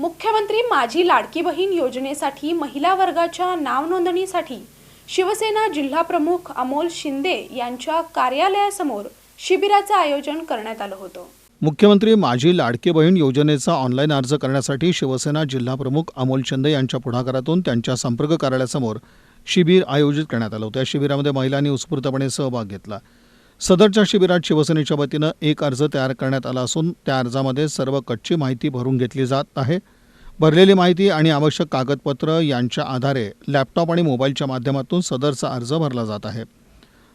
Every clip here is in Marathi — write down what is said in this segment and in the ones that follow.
मुख्यमंत्री माझी लाडकी बहीण योजनेसाठी महिला वर्गाच्या नावनोंदणीसाठी शिवसेना जिल्हाप्रमुख अमोल शिंदे यांच्या कार्यालयासमोर शिबिराचं आयोजन करण्यात आलं होतं. मुख्यमंत्री माझी लाडकी बहीण योजनेचा ऑनलाईन अर्ज करण्यासाठी शिवसेना जिल्हाप्रमुख अमोल शिंदे यांच्या पुढाकारातून त्यांच्या संपर्क कार्यालयासमोर शिबिर आयोजित करण्यात आलं होतं. या शिबिरामध्ये महिलांनी उत्स्फूर्तपणे सहभाग घेतला. सदरच्या शिबिरात शिवसेनेच्या वतीनं एक अर्ज तयार करण्यात आला असून त्या अर्जामध्ये सर्व कच्ची माहिती भरून घेतली जात आहे. भरलेली माहिती आणि आवश्यक कागदपत्र यांच्या आधारे लॅपटॉप आणि मोबाईलच्या माध्यमातून सदरचा अर्ज भरला जात आहे.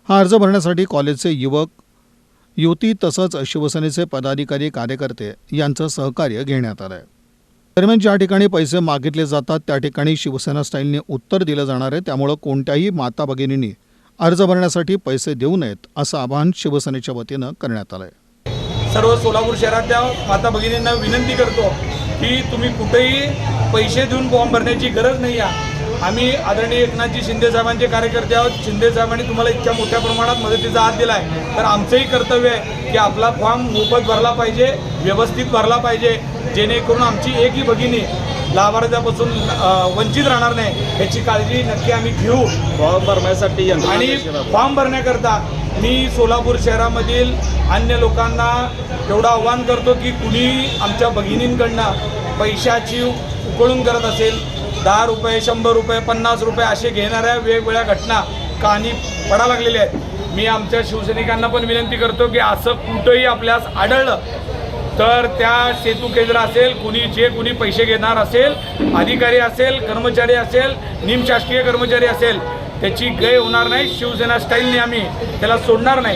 हा अर्ज भरण्यासाठी कॉलेजचे युवक युती तसंच शिवसेनेचे पदाधिकारी कार्यकर्ते यांचं सहकार्य घेण्यात आलं आहे दरम्यान ज्या ठिकाणी पैसे मागितले जातात त्या ठिकाणी शिवसेना स्टाईलने उत्तर दिलं जाणार आहे. त्यामुळं कोणत्याही माता भगिनींनी अर्ज भरण्यासाठी पैसे देऊ नयेत असं आवाहन शिवसेनेच्या वतीनं करण्यात आलं आहे सर्व सोलापूर शहरातल्या माता भगिनींना विनंती करतो की तुम्ही कुठेही पैसे देऊन फॉर्म भरण्याची गरज नाही आहे. आम्ही आदरणीय एकनाथजी शिंदे साहेबांचे कार्यकर्ते आहोत. शिंदे साहेबांनी तुम्हाला इतक्या मोठ्या प्रमाणात मदतीचा हात दिला आहे तर आमचंही कर्तव्य आहे की आपला फॉर्म मोफत भरला पाहिजे व्यवस्थित भरला पाहिजे जेणेकरून आमची एकही भगिनी लाभार्थ्यापासून वंचित राहणार नाही याची काळजी नक्की आम्ही घेऊ फॉर्म भरण्यासाठी आणि? फॉर्म भरण्याकरता मी सोलापूर शहरामधील अन्य लोकांना एवढं आव्हान करतो की कुणी आमच्या भगिनींकडनं पैशाची उकळून करत असेल दहा रुपये शंभर रुपये पन्नास रुपये असे घेणाऱ्या वेगवेगळ्या घटना कहाणी पडा लागलेल्या आहेत मी आमच्या शिवसैनिकांना पण विनंती करतो की असं कुठंही आपल्यास आढळलं तर त्या सेतू केंद्र असेल कुणी जे कुणी पैसे घेणार असेल अधिकारी असेल कर्मचारी असेल निमशासकीय कर्मचारी असेल त्याची गय होणार नाही शिवसेना स्टाईलने आम्ही त्याला सोडणार नाही.